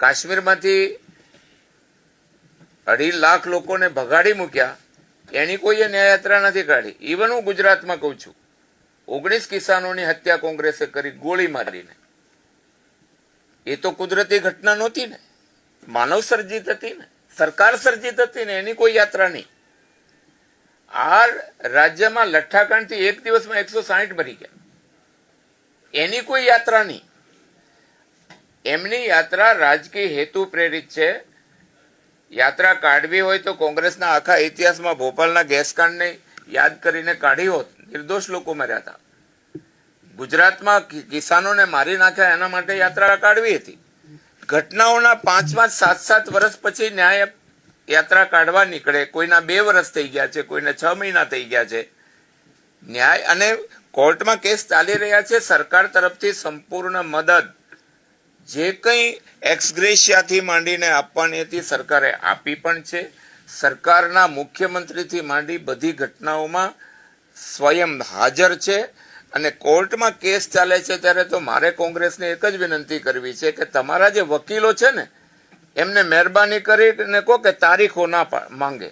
કાશ્મીરમાંથી અઢી લાખ લોકોને ભગાડી મૂક્યા. એની કોઈએ ન્યાયયાત્રા નથી કાઢી. ઇવન હું ગુજરાતમાં કહું છું, ઓગણીસ કિસાનોની હત્યા કોંગ્રેસે કરી ગોળી મારીને. એ તો કુદરતી ઘટના નહોતી ને. માનવ સર્જિત હતી ને. સરકાર સર્જિત હતી ને. એની કોઈ યાત્રા નહીં. આ રાજ્યમાં લઠ્ઠાકાંડથી એક દિવસમાં એકસો સાહીઠ મરી ગયા. એની કોઈ યાત્રા નહીં. એમની યાત્રા રાજકીય હેતુ પ્રેરિત છે. યાત્રા કાઢવી હોય તો કોંગ્રેસના આખા ઇતિહાસમાં ભોપાલના ગેસકાંડને યાદ કરીને કાઢી હોત. નિર્દોષ લોકો મર્યા હતા. ગુજરાતમાં કિસાનોને મારી નાખ્યા એના માટે યાત્રા કાઢવી હતી. ઘટનાઓના પાંચ પાંચ સાત સાત વર્ષ પછી ન્યાય યાત્રા કાઢવા નીકળે. કોઈના બે વર્ષ થઈ ગયા છે, કોઈને છ મહિના થઈ ગયા છે. ન્યાય અને કોર્ટમાં કેસ ચાલી રહ્યા છે. સરકાર તરફથી સંપૂર્ણ મદદ જે કંઈ એક્સગ્રેશિયાથી માંડીને આપવાની હતી સરકારે આપી પણ છે. સરકારના મુખ્યમંત્રીથી માંડી બધી ઘટનાઓમાં સ્વયં હાજર છે અને કોર્ટમાં કેસ ચાલે છે ત્યારે તો મારે કોંગ્રેસને એક જ વિનંતી કરવી છે કે તમારા જે વકીલો છે ને, એમને મહેરબાની કરીને કહો કે તારીખો ના માંગે.